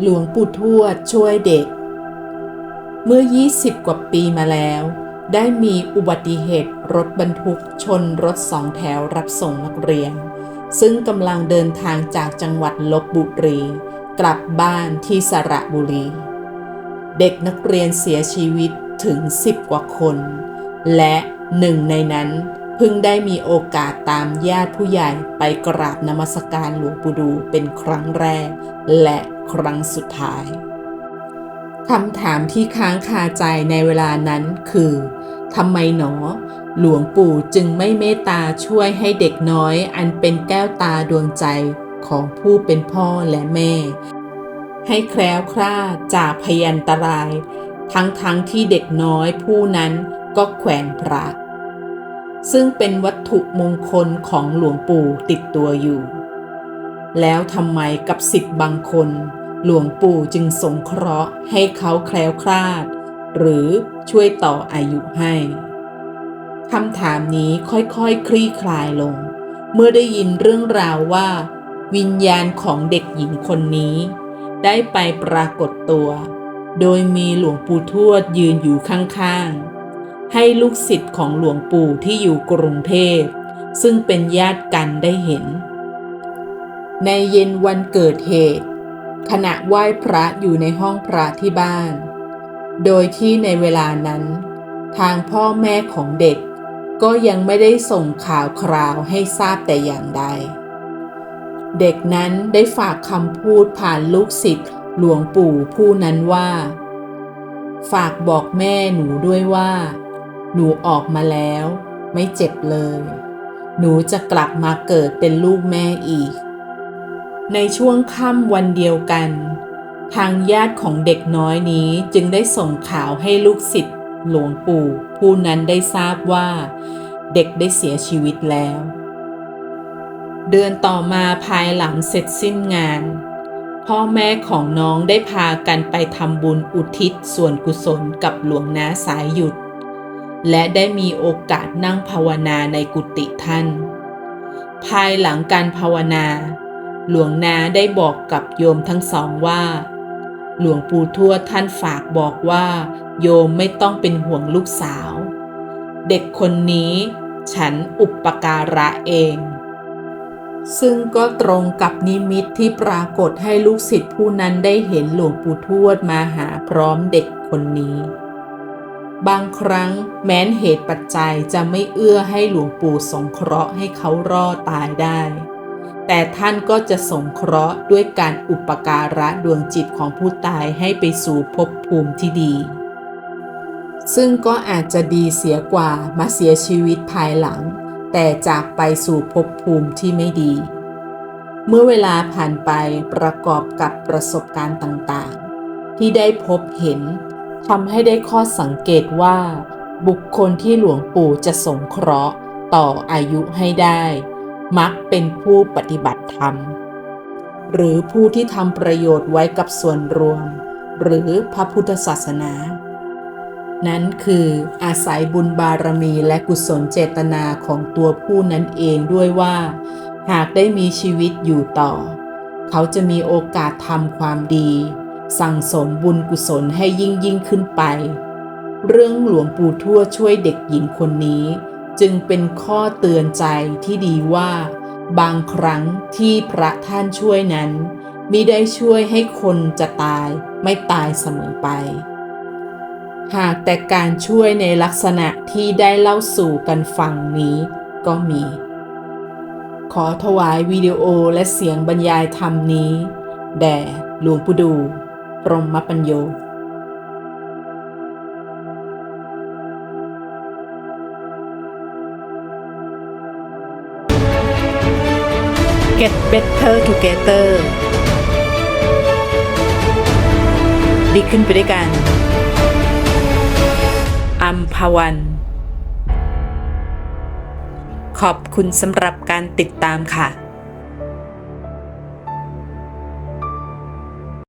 หลวงปู่ทวดช่วยเด็ก เมื่อ 20 กว่าปีมาแล้ว ได้มีอุบัติเหตุรถบรรทุกชนรถสองแถวรับส่งนักเรียน ซึ่งกำลังเดินทางจากจังหวัดลบบุรี กลับบ้านที่สระบุรี เด็กนักเรียนเสียชีวิตถึง 10 กว่าคน และหนึ่งในนั้น เพิ่งได้มีโอกาสตามญาติผู้ใหญ่ไปกราบนมัสการหลวงปู่ดูเป็นครั้งแรก และครั้งสุดท้ายคำถามที่ค้างคาใจในเวลานั้นคือทำไมหนอ หลวงปู่จึงไม่เมตตาช่วยให้เด็กน้อยอันเป็นแก้วตาดวงใจของผู้เป็นพ่อและแม่ ให้แคล้วคลาดจากพยันตราย ทั้งๆทที่เด็กน้อยผู้นั้นก็แขวนพระ ซึ่งเป็นวัตถุมงคลของหลวงปู่ติดตัวอยู่ แล้วทำไมกับสิทธิ์บางคน หลวงปู่จึงสงเคราะห์ให้เขาแคล้วคลาด หรือช่วยต่ออายุให้คำถามนี้ค่อยๆคคลี่คลายลง เมื่อได้ยินเรื่องราวว่า วิญญาณของเด็กหญิงคนนี้ ได้ไปปรากฏตัว โดยมีหลวงปู่ทวดยืนอยู่ข้างๆ ให้ลูกศิษย์ของหลวงปู่ที่อยู่กรุงเทพ ซึ่งเป็นญาติกันได้เห็น ในเย็นวันเกิดเหตุ ขณะไหว้พระอยู่ในห้องพระที่บ้าน โดยที่ในเวลานั้น ทางพ่อแม่ของเด็ก ก็ยังไม่ได้ส่งข่าวคราวให้ทราบแต่อย่างใด เด็กนั้นได้ฝากคำพูดผ่านลูกศิษย์หลวงปู่ผู้นั้นว่า ฝากบอกแม่หนูด้วยว่า หนูออกมาแล้ว ไม่เจ็บเลย หนูจะกลับมาเกิดเป็นลูกแม่อีก ในช่วงค่ำวันเดียวกัน ทางญาติของเด็กน้อยนี้จึงได้ส่งข่าวให้ลูกศิษย์หลวงปู่ผู้นั้นได้ทราบว่า เด็กได้เสียชีวิตแล้ว เดือนต่อมาภายหลังเสร็จสิ้นงาน พ่อแม่ของน้องได้พากันไปทำบุญอุทิศส่วนกุศลกับหลวงนาสายหยุด และได้มีโอกาสนั่งภาวนาในกุฏิท่าน ภายหลังการภาวนา หลวงนาได้บอกกับโยมทั้งสองว่า หลวงปู่ทวดท่านฝากบอกว่า โยมไม่ต้องเป็นห่วงลูกสาว เด็กคนนี้ฉันอุปการะเอง ซึ่งก็ตรงกับนิมิตที่ปรากฏให้ลูกศิษย์ผู้นั้นได้เห็นหลวงปู่ทวดมาหาพร้อมเด็กคนนี้ บางครั้งแม้นเหตุปัจจัยจะไม่เอื้อให้หลวงปู่สงเคราะห์ให้เขารอดตายได้ แต่ท่านก็จะสงเคราะห์ด้วยการอุปการะดวงจิตของผู้ตายให้ไปสู่ภพภูมิที่ดี ซึ่งก็อาจจะดีเสียกว่ามาเสียชีวิตภายหลัง แต่จากไปสู่ภพภูมิที่ไม่ดี เมื่อเวลาผ่านไปประกอบกับประสบการณ์ต่างๆ ที่ได้พบเห็น ทำให้ได้ข้อสังเกตว่า บุคคลที่หลวงปู่จะสงเคราะห์ต่ออายุให้ได้ มักเป็นผู้ปฏิบัติธรรม หรือผู้ที่ทำประโยชน์ไว้กับส่วนรวม หรือพระพุทธศาสนา นั้นคืออาศัยบุญบารมีและกุศลเจตนาของตัวผู้นั้นเองด้วยว่า หากได้มีชีวิตอยู่ต่อ เขาจะมีโอกาสทำความดี สั่งสมบุญกุศลให้ยิ่งยิ่งขึ้นไป เรื่องหลวงปู่ทั่วช่วยเด็กหญิงคนนี้ จึงเป็นข้อเตือนใจที่ดีว่า บางครั้งที่พระท่านช่วยนั้นมิได้ช่วยให้คนจะตายไม่ตายเสมอไป หากแต่การช่วยในลักษณะที่ได้เล่าสู่กันฟังนี้ก็มี ขอถวายวิดีโอและเสียงบรรยายธรรมนี้ แด่หลวงปู่ดู พรหมปัญโย Get better together ดีขึ้นไปด้วยกัน อัมพวัน ขอบคุณสำหรับการติดตามค่ะ